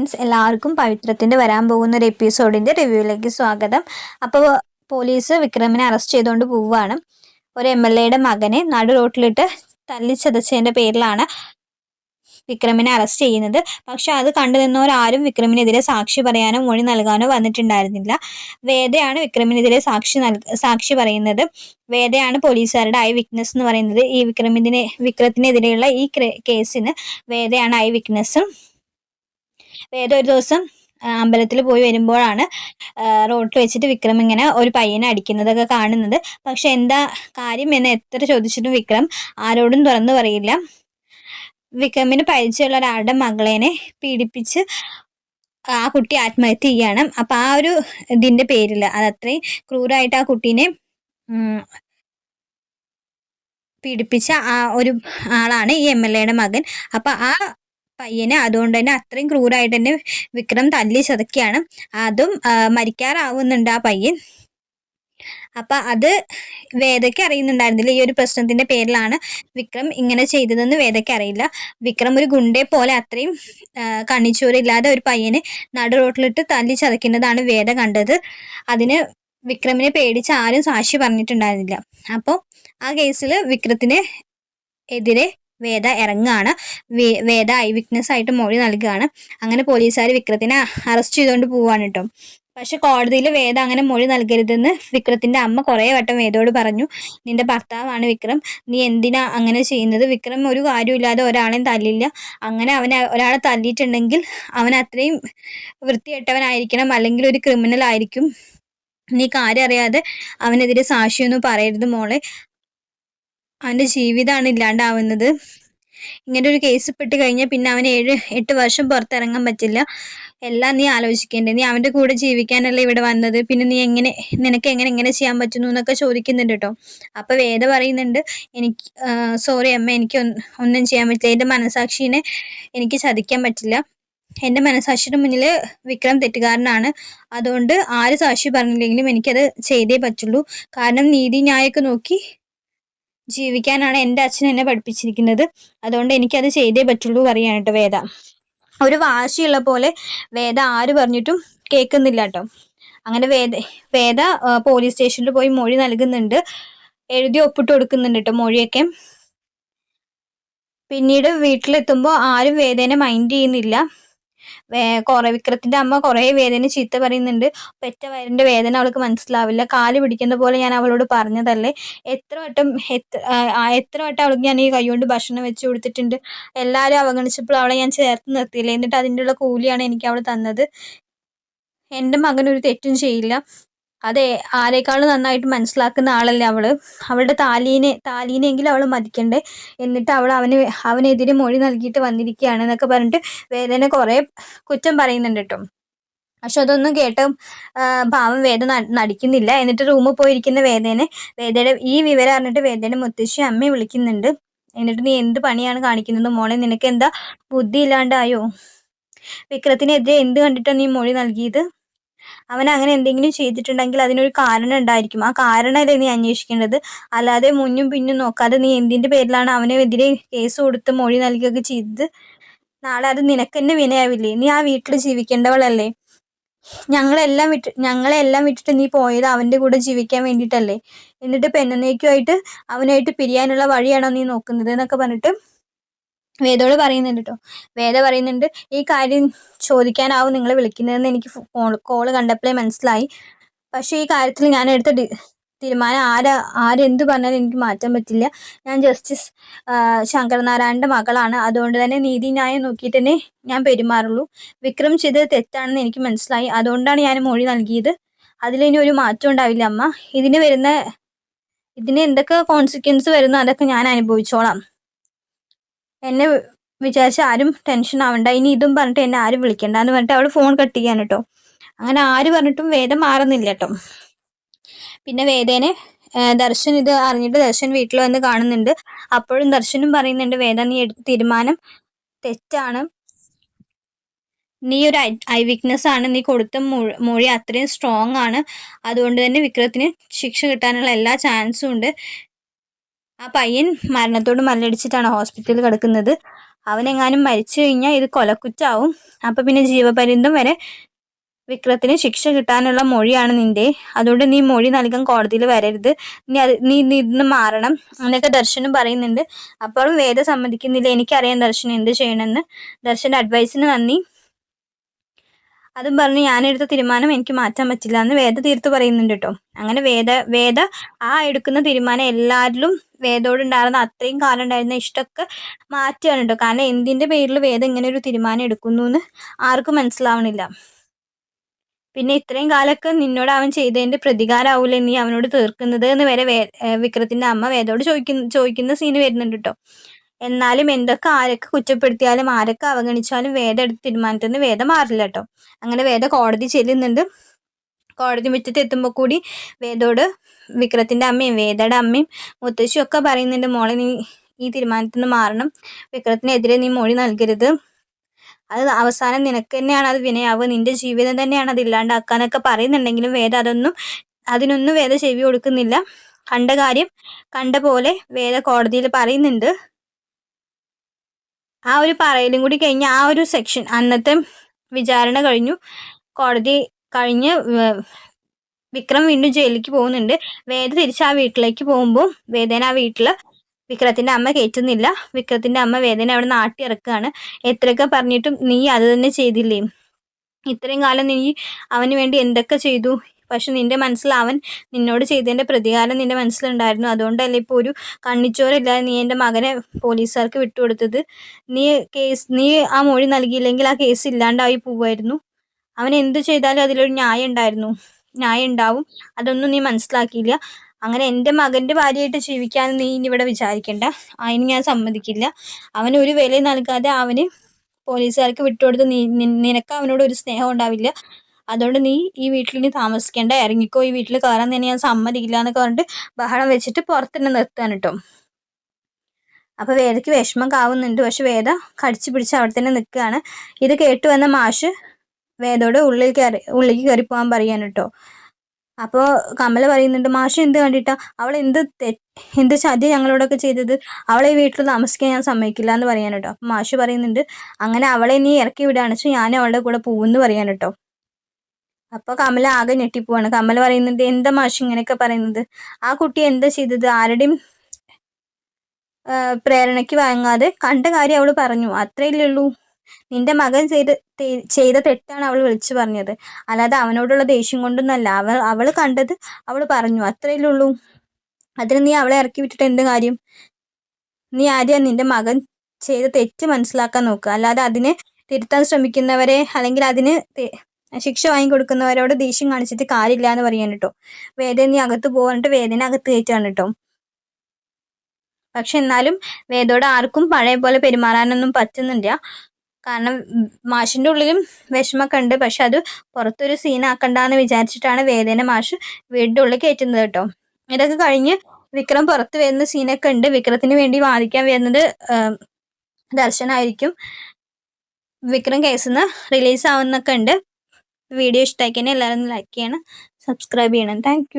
Friends എല്ലാവർക്കും പവിത്രത്തിന്റെ വരാൻ പോകുന്ന ഒരു എപ്പിസോഡിന്റെ റിവ്യൂയിലേക്ക് സ്വാഗതം. അപ്പോൾ പോലീസ് വിക്രമിനെ അറസ്റ്റ് ചെയ്തുകൊണ്ട് പോവുകയാണ്. ഒരു എം എൽ എയുടെ മകനെ നടു റോട്ടിലിട്ട് തല്ലിച്ചതച്ചതിന്റെ പേരിലാണ് വിക്രമിനെ അറസ്റ്റ് ചെയ്യുന്നത്. പക്ഷെ അത് കണ്ടു നിന്നവരാരും വിക്രമിനെതിരെ സാക്ഷി പറയാനോ മൊഴി നൽകാനോ വന്നിട്ടുണ്ടായിരുന്നില്ല. വേദയാണ് വിക്രമിനെതിരെ സാക്ഷി നൽ സാക്ഷി പറയുന്നത്. വേദയാണ് പോലീസുകാരുടെ ഐ വിക്നസ് എന്ന് പറയുന്നത്. ഈ വിക്രമിനെ വിക്രത്തിനെതിരെയുള്ള ഈ കേസിന് വേദയാണ് ഐ വിറ്റ്നസ്സും വേദ ഒരു ദിവസം അമ്പലത്തിൽ പോയി വരുമ്പോഴാണ് റോഡിൽ വെച്ചിട്ട് വിക്രം ഇങ്ങനെ ഒരു പയ്യനെ അടിക്കുന്നതൊക്കെ കാണുന്നത്. പക്ഷെ എന്താ കാര്യം എന്ന് എത്ര ചോദിച്ചിട്ടും വിക്രം ആരോടും തുറന്നു പറയില്ല. വിക്രമിന് പരിചയമുള്ള ഒരാളുടെ മകളേനെ പീഡിപ്പിച്ച് ആ കുട്ടി ആത്മഹത്യ ചെയ്യണം. അപ്പൊ ആ ഒരു ഇതിന്റെ പേരിൽ അത് അത്രയും ക്രൂരായിട്ട് ആ കുട്ടീനെ പീഡിപ്പിച്ച ആ ഒരു ആളാണ് ഈ എം എൽ എയുടെ മകൻ. അപ്പൊ ആ പയ്യനെ. അതുകൊണ്ട് തന്നെ അത്രയും ക്രൂരായിട്ട് തന്നെ വിക്രം തല്ലി ചതക്കുകയാണ് അതും മരിക്കാറാവുന്നുണ്ട് ആ പയ്യൻ. അപ്പൊ അത് വേദയ്ക്ക് അറിയുന്നുണ്ടായിരുന്നില്ല. ഈ ഒരു പ്രശ്നത്തിന്റെ പേരിലാണ് വിക്രം ഇങ്ങനെ ചെയ്തതെന്ന് വേദയ്ക്ക് അറിയില്ല. വിക്രം ഒരു ഗുണ്ടെ പോലെ അത്രയും കണ്ണിച്ചോറില്ലാതെ ഒരു പയ്യനെ നടു റോട്ടിലിട്ട് തല്ലി ചതക്കുന്നതാണ് വേദ കണ്ടത്. അതിന് വിക്രമിനെ പേടിച്ച് ആരും സാക്ഷി പറഞ്ഞിട്ടുണ്ടായിരുന്നില്ല. അപ്പോൾ ആ കേസിൽ വിക്രത്തിന് എതിരെ വേദ ഇറങ്ങുകയാണ് വേദ ഐ വിറ്റ്നസ് ആയിട്ട് മൊഴി നൽകുകയാണ് അങ്ങനെ പോലീസുകാർ വിക്രത്തിനെ അറസ്റ്റ് ചെയ്തുകൊണ്ട് പോവാണ് കേട്ടോ പക്ഷെ കോടതിയിൽ വേദ അങ്ങനെ മൊഴി നൽകരുതെന്ന് വിക്രത്തിന്റെ അമ്മ കുറേ വട്ടം വേദയോട് പറഞ്ഞു. നിന്റെ ഭർത്താവാണ് വിക്രം. നീ എന്തിനാ അങ്ങനെ ചെയ്യുന്നത്? വിക്രം ഒരു കാര്യമില്ലാതെ ഒരാളെയും തല്ലില്ല. അങ്ങനെ അവനെ ഒരാളെ തല്ലിയിട്ടുണ്ടെങ്കിൽ അവൻ അത്രയും വൃത്തിയിട്ടവനായിരിക്കണം അല്ലെങ്കിൽ ഒരു ക്രിമിനൽ ആയിരിക്കും നീ കാര്യം അറിയാതെ അവനെതിരെ സാക്ഷിയൊന്നും പറയരുത് മോളെ. അവന്റെ ജീവിതമാണ് ഇല്ലാണ്ടാവുന്നത്. ഇങ്ങനെ ഒരു കേസ് പെട്ട് കഴിഞ്ഞാൽ പിന്നെ അവന് ഏഴ് എട്ട് വർഷം പുറത്തിറങ്ങാൻ പറ്റില്ല. എല്ലാം നീ ആലോചിക്കേണ്ടത് നീ അവന്റെ കൂടെ ജീവിക്കാനല്ലേ ഇവിടെ വന്നത്. പിന്നെ നീ എങ്ങനെ നിനക്ക് എങ്ങനെ എങ്ങനെ ചെയ്യാൻ പറ്റുന്നു എന്നൊക്കെ ചോദിക്കുന്നുണ്ട് കേട്ടോ. അപ്പോൾ വേദ പറയുന്നുണ്ട് എനിക്ക് സോറി അമ്മ എനിക്ക് ഒന്നും ചെയ്യാൻ പറ്റില്ല. എന്റെ മനസാക്ഷിനെ എനിക്ക് ചതിക്കാൻ പറ്റില്ല. എന്റെ മനസാക്ഷിയുടെ മുന്നിൽ വിക്രം തെറ്റുകാരനാണ്. അതുകൊണ്ട് ആര് സാക്ഷി പറഞ്ഞില്ലെങ്കിലും എനിക്കത് ചെയ്തേ പറ്റുള്ളൂ. കാരണം നീതി ന്യായമൊക്കെ നോക്കി ജീവിക്കാനാണ് എന്റെ അച്ഛൻ എന്നെ പഠിപ്പിച്ചിരിക്കുന്നത്. അതുകൊണ്ട് എനിക്കത് ചെയ്തേ പറ്റുള്ളൂ പറയാണ് വേദ. ഒരു വാശിയുള്ള പോലെ വേദ ആര് പറഞ്ഞിട്ടും കേൾക്കുന്നില്ല കേട്ടോ. അങ്ങനെ വേദ വേദ പോലീസ് സ്റ്റേഷനിൽ പോയി മൊഴി നൽകുന്നുണ്ട്. എഴുതി ഒപ്പിട്ട് കൊടുക്കുന്നുണ്ട് കേട്ടോ മൊഴിയൊക്കെ. പിന്നീട് വീട്ടിലെത്തുമ്പോൾ ആരും വേദേനെ മൈൻഡ് ചെയ്യുന്നില്ല. കുറെ വിക്രത്തിന്റെ അമ്മ കുറേ വേദന ചീത്ത പറയുന്നുണ്ട്. പെറ്റ വയറിന്റെ വേദന അവൾക്ക് മനസ്സിലാവില്ല. കാൽ പിടിക്കുന്ന പോലെ ഞാൻ അവളോട് പറഞ്ഞതല്ലേ? എത്ര വട്ടം എത്ര വട്ടം അവൾക്ക് ഞാൻ ഈ കൈകൊണ്ട് ഭക്ഷണം വെച്ച് കൊടുത്തിട്ടുണ്ട്. എല്ലാവരും അവഗണിച്ചപ്പോൾ അവളെ ഞാൻ ചേർത്ത് നിർത്തിയില്ല? എന്നിട്ട് അതിന്റെ ഉള്ള കൂലിയാണ് എനിക്ക് അവൾ തന്നത്. എന്റെ മകൻ ഒരു തെറ്റും ചെയ്യില്ല. അതെ ആരെക്കാളും നന്നായിട്ട് മനസ്സിലാക്കുന്ന ആളല്ലേ അവൾ. അവളുടെ താലീനെ താലീനെങ്കിലും അവൾ മതിക്കണ്ടേ? എന്നിട്ട് അവൾ അവന് അവനെതിരെ മൊഴി നൽകിയിട്ട് വന്നിരിക്കുകയാണ് എന്നൊക്കെ പറഞ്ഞിട്ട് വേദന കുറേ കുറ്റം പറയുന്നുണ്ട് കേട്ടോ. പക്ഷെ അതൊന്നും കേട്ട് ഭാവം വേദ നടിക്കുന്നില്ല. എന്നിട്ട് റൂമിൽ പോയിരിക്കുന്ന വേദനെ വേദയുടെ ഈ വിവരം അറിഞ്ഞിട്ട് വേദന മുത്തശ്ശി അമ്മയെ വിളിക്കുന്നുണ്ട്. എന്നിട്ട് നീ എന്ത് പണിയാണ് കാണിക്കുന്നത് മോളെ? നിനക്ക് എന്താ ബുദ്ധി ഇല്ലാണ്ടായോ വിക്രത്തിനെതിരെ എന്ത് കണ്ടിട്ടാണ് നീ മൊഴി നൽകിയത്? അവൻ അങ്ങനെ എന്തെങ്കിലും ചെയ്തിട്ടുണ്ടെങ്കിൽ അതിനൊരു കാരണം ഉണ്ടായിരിക്കും. ആ കാരണം കാരണമല്ലേ നീ അന്വേഷിക്കേണ്ടത്? അല്ലാതെ മുന്നും പിന്നും നോക്കാതെ നീ എന്തിന്റെ പേരിലാണ് അവനെതിരെ കേസ് കൊടുത്ത് മൊഴി നൽകുകയൊക്കെ ചെയ്തത്? നാളെ അത് നിനക്ക് തന്നെ വിനയാവില്ലേ? നീ ആ വീട്ടിൽ ജീവിക്കേണ്ടവളല്ലേ? ഞങ്ങളെല്ലാം വിട്ട് ഞങ്ങളെല്ലാം വിട്ടിട്ട് നീ പോയത് അവന്റെ കൂടെ ജീവിക്കാൻ വേണ്ടിയിട്ടല്ലേ? എന്നിട്ട് പെണ്ണനേക്കുമായിട്ട് അവനായിട്ട് പിരിയാനുള്ള വഴിയാണോ നീ നോക്കുന്നത് എന്നൊക്കെ പറഞ്ഞിട്ട് വേദോട് പറയുന്നുണ്ട് കേട്ടോ വേദ പറയുന്നുണ്ട് ഈ കാര്യം ചോദിക്കാനാവും നിങ്ങൾ വിളിക്കുന്നതെന്ന് എനിക്ക് കോൾ കണ്ടപ്പോഴേ മനസ്സിലായി. പക്ഷേ ഈ കാര്യത്തിൽ ഞാൻ എടുത്ത തീരുമാനം ആരാ ആരെന്ത് പറഞ്ഞാലും എനിക്ക് മാറ്റാൻ പറ്റില്ല. ഞാൻ ജസ്റ്റിസ് ശങ്കരനാരായണന്റെ മകളാണ്. അതുകൊണ്ട് തന്നെ നീതിന്യായം നോക്കിയിട്ട് തന്നെ ഞാൻ പെരുമാറുള്ളൂ. വിക്രം ചെയ്തത് തെറ്റാണെന്ന് എനിക്ക് മനസ്സിലായി. അതുകൊണ്ടാണ് ഞാൻ മൊഴി നൽകിയത്. അതിലിനി ഒരു മാറ്റം ഉണ്ടാവില്ല അമ്മ. ഇതിന് വരുന്ന ഇതിന് എന്തൊക്കെ കോൺസിക്വൻസ് വരുന്നു അതൊക്കെ ഞാൻ അനുഭവിച്ചോളാം. എന്നെ വിചാരിച്ച് ആരും ടെൻഷൻ ആവണ്ട. ഇനി ഇതും പറഞ്ഞിട്ട് എന്നെ ആരും വിളിക്കണ്ട എന്ന് പറഞ്ഞിട്ട് അവൾ ഫോൺ കട്ട് ചെയ്യാൻ കേട്ടോ അങ്ങനെ ആര് പറഞ്ഞിട്ടും വേദം മാറുന്നില്ല കേട്ടോ പിന്നെ വേദേനെ ദർശൻ ഇത് അറിഞ്ഞിട്ട് ദർശൻ വീട്ടിൽ വന്ന് കാണുന്നുണ്ട്. അപ്പോഴും ദർശനും പറയുന്നുണ്ട് വേദ നീ എടുത്ത തീരുമാനം തെറ്റാണ്. നീ ഒരു ഐ വീക്ക്നെസ് ആണ്. നീ കൊടുത്ത മൊഴി അത്രയും സ്ട്രോങ് ആണ്. അതുകൊണ്ട് തന്നെ വിക്രത്തിന് ശിക്ഷ കിട്ടാനുള്ള എല്ലാ ചാൻസും ഉണ്ട്. ആ പയ്യൻ മരണത്തോട് മല്ലടിച്ചിട്ടാണ് ഹോസ്പിറ്റലിൽ കിടക്കുന്നത്. അവനെങ്ങാനും മരിച്ചു കഴിഞ്ഞാൽ ഇത് കൊലക്കുറ്റാവും. അപ്പം പിന്നെ ജീവപര്യന്തം വരെ വിക്രത്തിന് ശിക്ഷ കിട്ടാനുള്ള മൊഴിയാണ് നിന്റെ. അതുകൊണ്ട് നീ മൊഴി നൽകാൻ കോടതിയിൽ വരരുത്. നീ അത് നീ നീ ഇതിന്ന് മാറണം. എന്നൊക്കെ ദർശനും പറയുന്നുണ്ട് അപ്പോഴും വേദ സമ്മതിക്കുന്നില്ല. എനിക്കറിയാം ദർശൻ എന്ത് ചെയ്യണമെന്ന്. ദർശന്റെ അഡ്വൈസിന് നന്ദി. അതും പറഞ്ഞ് ഞാനെടുത്ത തീരുമാനം എനിക്ക് മാറ്റാൻ പറ്റില്ല എന്ന് വേദ തീർത്ത് പറയുന്നുണ്ട് കേട്ടോ. അങ്ങനെ വേദ വേദ ആ എടുക്കുന്ന തീരുമാനം എല്ലാവരിലും വേദോടുണ്ടായിരുന്ന അത്രയും കാലം ഉണ്ടായിരുന്ന ഇഷ്ടമൊക്കെ മാറ്റുകയാണ് കേട്ടോ കാരണം എന്തിന്റെ പേരിൽ വേദം ഇങ്ങനെ ഒരു തീരുമാനം എടുക്കുന്നു എന്ന് ആർക്കും മനസ്സിലാവണില്ല. പിന്നെ ഇത്രയും കാലമൊക്കെ നിന്നോട് അവൻ ചെയ്തതിന്റെ പ്രതികാരമാവില്ല നീ അവനോട് തീർക്കുന്നത് എന്ന് വരെ വേ വിക്രത്തിന്റെ അമ്മ വേദോട് ചോദിക്കുന്ന ചോദിക്കുന്ന സീന് വരുന്നുണ്ട് കേട്ടോ. എന്നാലും എന്തൊക്കെ ആരൊക്കെ കുറ്റപ്പെടുത്തിയാലും ആരൊക്കെ അവഗണിച്ചാലും വേദം എടുത്ത് തീരുമാനത്തിൽ നിന്ന് വേദം മാറില്ല കേട്ടോ. അങ്ങനെ വേദ കോടതി ചെല്ലുന്നുണ്ട്. കോടതി മുറ്റത്ത് എത്തുമ്പോൾ കൂടി വേദോട് വിക്രത്തിന്റെ അമ്മയും വേദയുടെ അമ്മയും മുത്തശ്ശിയും ഒക്കെ പറയുന്നുണ്ട് മോളെ നീ ഈ തീരുമാനത്തിൽ നിന്ന് മാറണം. വിക്രത്തിനെതിരെ നീ മൊഴി നൽകരുത്. അത് അവസാനം നിനക്ക് തന്നെയാണ് അത് വിനയാവുക. നിന്റെ ജീവിതം തന്നെയാണ് അത് ഇല്ലാണ്ടാക്കാനൊക്കെ പറയുന്നുണ്ടെങ്കിലും വേദ അതൊന്നും അതിനൊന്നും വേദ ചെവി കൊടുക്കുന്നില്ല. കണ്ട കാര്യം കണ്ട പോലെ വേദ കോടതിയിൽ പറയുന്നുണ്ട്. ആ ഒരു പറയലും കൂടി കഴിഞ്ഞ് ആ ഒരു സെക്ഷൻ അന്നത്തെ വിചാരണ കഴിഞ്ഞു. കോടതി കഴിഞ്ഞ് വിക്രം വീണ്ടും ജയിലിലേക്ക് പോകുന്നുണ്ട്. വേദ തിരിച്ച് ആ വീട്ടിലേക്ക് പോകുമ്പോൾ വേദേന ആ വീട്ടിൽ വിക്രത്തിന്റെ അമ്മ കയറ്റുന്നില്ല വിക്രത്തിന്റെ അമ്മ വേദന അവിടെ നാട്ടി ഇറക്കുകയാണ് എത്രയൊക്കെ പറഞ്ഞിട്ടും നീ അത് തന്നെ ചെയ്തില്ലേ? ഇത്രയും കാലം നീ അവന് വേണ്ടി എന്തൊക്കെ ചെയ്തു? പക്ഷെ നിന്റെ മനസ്സിൽ അവൻ നിന്നോട് ചെയ്തതിന്റെ പ്രതികാരം നിന്റെ മനസ്സിലുണ്ടായിരുന്നു. അതുകൊണ്ടല്ലേ ഇപ്പോൾ ഒരു കണ്ണിച്ചോരില്ലാതെ നീ എന്റെ മകനെ പോലീസുകാർക്ക് വിട്ടുകൊടുത്തത്? നീ കേസ് നീ ആ മൊഴി നൽകിയില്ലെങ്കിൽ ആ കേസ് ഇല്ലാണ്ടായി പോവുമായിരുന്നു അവൻ എന്ത് ചെയ്താലും അതിലൊരു ന്യായം ഉണ്ടായിരുന്നു. ന്യായം ഉണ്ടാവും. അതൊന്നും നീ മനസ്സിലാക്കിയില്ല. അങ്ങനെ എന്റെ മകന്റെ ഭാര്യയായിട്ട് ജീവിക്കാൻ നീ ഇനി ഇവിടെ വിചാരിക്കണ്ട. അതിന് ഞാൻ സമ്മതിക്കില്ല. അവന് ഒരു വില നൽകാതെ അവന് പോലീസുകാർക്ക് വിട്ടുകൊടുത്ത് നീ നിനക്ക് അവനോട് ഒരു സ്നേഹം ഉണ്ടാവില്ല. അതുകൊണ്ട് നീ ഈ വീട്ടിൽ നീ താമസിക്കേണ്ട. ഇറങ്ങിക്കോ ഈ വീട്ടിൽ കയറാൻ തന്നെ ഞാൻ സമ്മതിക്കില്ല എന്നൊക്കെ പറഞ്ഞിട്ട് ബഹളം വെച്ചിട്ട് പുറത്ത് തന്നെ നിർത്താൻ കേട്ടോ അപ്പോൾ വേദയ്ക്ക് വിഷമം കാവുന്നുണ്ട്. പക്ഷെ വേദ കടിച്ചു പിടിച്ച് അവിടെ തന്നെ നിൽക്കുകയാണ്. ഇത് കേട്ടു വന്ന മാഷ് വേദോട് ഉള്ളിൽ കയറി ഉള്ളിലേക്ക് കയറി പോകാൻ പറയാൻ കേട്ടോ അപ്പോൾ കമൽ പറയുന്നുണ്ട് മാഷ് എന്ത് കണ്ടിട്ടാ? അവൾ എന്ത് എന്ത് ചതി ഞങ്ങളോടൊക്കെ ചെയ്തത്? അവളെ വീട്ടിൽ താമസിക്കാൻ ഞാൻ സമ്മതിക്കില്ല എന്ന് പറയാൻ കേട്ടോ അപ്പം മാഷ് പറയുന്നുണ്ട് അങ്ങനെ അവളെ നീ ഇറക്കി വിടുകയാണ് വെച്ചാൽ ഞാൻ അവളുടെ കൂടെ പോകുമെന്ന് പറയാൻ കേട്ടോ അപ്പോൾ കമൽ ആകെ ഞെട്ടിപ്പോവാണ്. കമൽ പറയുന്നുണ്ട് എന്താ മാഷ് ഇങ്ങനെയൊക്കെ പറയുന്നത്? ആ കുട്ടി എന്താ ചെയ്തത്? ആരുടെയും പ്രേരണയ്ക്ക് വാങ്ങാതെ കണ്ട കാര്യം അവൾ പറഞ്ഞു. അത്രയല്ലേ ഉള്ളൂ നിന്റെ മകൻ ചെയ്ത് ചെയ്ത തെറ്റാണ് അവൾ വിളിച്ചു പറഞ്ഞത്. അല്ലാതെ അവനോടുള്ള ദേഷ്യം കൊണ്ടൊന്നല്ല അവൾ അവൾ കണ്ടത് അവൾ പറഞ്ഞു. അത്രയല്ലേ ഉള്ളൂ. അതിന് നീ അവളെ ഇറക്കി വിട്ടിട്ട് എന്ത് കാര്യം? നീ ആദ്യം നിന്റെ മകൻ ചെയ്ത തെറ്റ് മനസ്സിലാക്കാൻ നോക്കുക. അല്ലാതെ അതിനെ തിരുത്താൻ ശ്രമിക്കുന്നവരെ അല്ലെങ്കിൽ അതിന് ശിക്ഷ വാങ്ങിക്കൊടുക്കുന്നവരോട് ദേഷ്യം കാണിച്ചിട്ട് കാര്യമില്ല എന്ന് പറയാൻ കേട്ടോ. വേദന നീ അകത്ത് പോകാനിട്ട് വേദന അകത്ത് കയറ്റാണ് കേട്ടോ. പക്ഷെ എന്നാലും വേദോട് ആർക്കും പഴയ പോലെ പെരുമാറാനൊന്നും പറ്റുന്നില്ല. കാരണം മാഷിന്റെ ഉള്ളിലും വിഷമമൊക്കെ ഉണ്ട്. പക്ഷെ അത് പുറത്തൊരു സീനാക്കണ്ടെന്ന് വിചാരിച്ചിട്ടാണ് വേദേനെ മാഷ് വീടിന്റെ ഉള്ളിൽ കയറ്റുന്നത് കേട്ടോ. ഇതൊക്കെ കഴിഞ്ഞ് വിക്രം പുറത്ത് വരുന്ന സീനൊക്കെ ഉണ്ട്. വിക്രത്തിന് വേണ്ടി വാദിക്കാൻ വരുന്നത് ദർശനായിരിക്കും. വിക്രം കേസിൽ നിന്ന് റിലീസ് ആവുന്നൊക്കെ ഉണ്ട്. വീഡിയോ ഇഷ്ടമാക്കിയാൽ എല്ലാവരും ലൈക്ക് ചെയ്യണം സബ്സ്ക്രൈബ് ചെയ്യണം. താങ്ക്